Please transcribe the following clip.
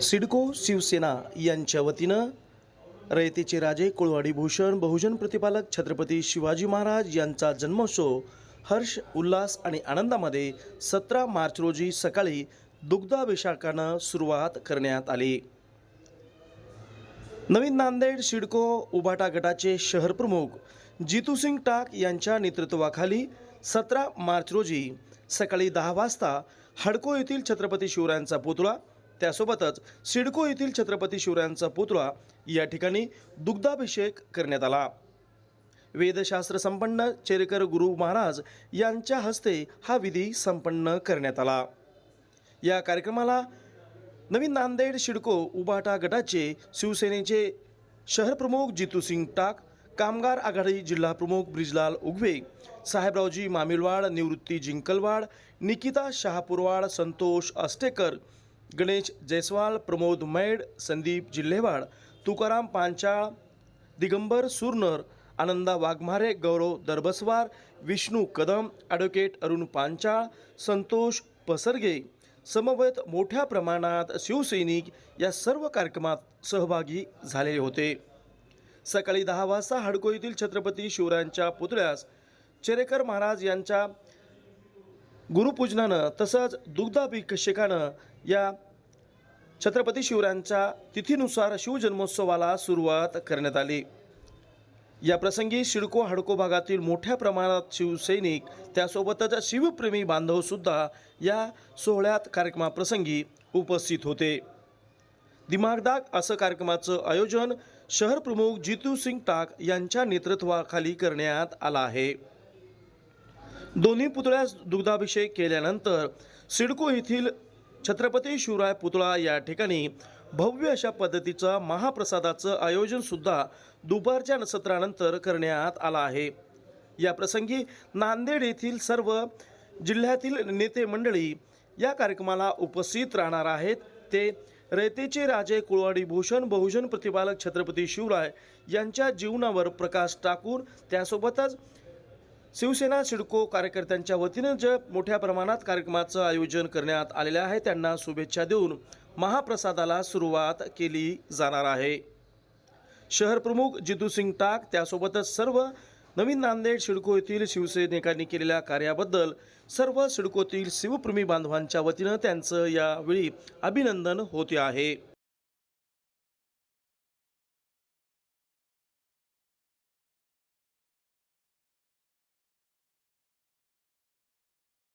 सिडको शिवसेना यांच्या वतीनं रयतेचे राजे कुळवाडी भूषण बहुजन प्रतिपालक छत्रपती शिवाजी महाराज यांचा जन्मोत्सव हर्ष उल्हास आणि आनंदामध्ये सतरा मार्च रोजी सकाळी दुग्धाभिषेकानं सुरुवात करण्यात आली. नवीन नांदेड सिडको उभाटा गटाचे शहर प्रमुख जितूसिंग टाक यांच्या नेतृत्वाखाली सतरा मार्च रोजी सकाळी दहा वाजता हडको येथील छत्रपती शिवरायांचा पुतळा त्यासोबतच सिडको येथील छत्रपती शिवरायांचा पुतळा या ठिकाणी दुग्धाभिषेक करण्यात आला. वेदशास्त्र संपन्न चेरेकर गुरु महाराज यांच्या हस्ते हा विधी संपन्न करण्यात आला. या कार्यक्रमाला नवीन नांदेड शिडको उबाटा गटाचे शिवसेनेचे शहरप्रमुख जितूसिंग टाक कामगार आघाडी जिल्हा प्रमुख ब्रिजलाल उगवे साहेबरावजी मामिलवाड निवृत्ती जिंकलवाड निकिता शहापुरवाड संतोष अस्टेकर गणेश जयस्वाल प्रमोद मैड संदीप जिल्हेवाड तुकाराम पांचाळ दिगंबर सुरनर आनंदा वाघमारे गौरव दरबसवार विष्णू कदम ॲडव्होकेट अरुण पांचाळ संतोष पसरगे समवेत मोठ्या प्रमाणात शिवसैनिक या सर्व कार्यक्रमात सहभागी झाले होते. सकाळी दहा वाजता हडको येथील छत्रपती शिवरायांच्या पुतळ्यास चेरेकर महाराज यांच्या गुरुपूजनानं तसंच दुग्धाभिषेकानं या छत्रपती शिवरायांच्या तिथीनुसार शिवजन्मोत्सवाला सुरुवात करण्यात आली. या प्रसंगी सिडको हडको भागातील मोठ्या प्रमाणात शिवसैनिक त्यासोबतच शिवप्रेमी बांधवसुद्धा या सोहळ्यात कार्यक्रमाप्रसंगी उपस्थित होते. दिमागदाग असं कार्यक्रमाचं आयोजन शहर प्रमुख जितू सिंग टाक यांच्या नेतृत्वाखाली करण्यात आलं आहे. दोन्ही पुतळ्यास दुग्धाभिषेक केल्यानंतर सिडको येथील छत्रपती शिवराय पुतळा या ठिकाणी भव्य अशा पद्धतीचं महाप्रसादाचं आयोजनसुद्धा दुपारच्या सत्रानंतर करण्यात आलं आहे. या प्रसंगी नांदेड येथील सर्व जिल्ह्यातील नेते मंडळी या कार्यक्रमाला उपस्थित राहणार आहेत. ते रयतेचे राजे कुळवाडी भूषण बहुजन प्रतिपालक छत्रपती शिवराय यांच्या जीवनावर प्रकाश टाकून त्यासोबतच शिवसेना सिडको कार्यकर्त्यांच्या वतीनं जे मोठ्या प्रमाणात कार्यक्रमाचं आयोजन करण्यात आलेलं आहे. त्यांना शुभेच्छा देऊन महाप्रसादाला सुरुवात केली जाणार आहे. शहर प्रमुख जितू सिंग टाक त्यासोबतच सर्व नवीन नांदेड सिडको येथील शिवसैनिकांनी केलेल्या कार्याबद्दल सर्व सिडकोतील शिवप्रेमी बांधवांच्या वतीनं त्यांचं यावेळी अभिनंदन होते आहे.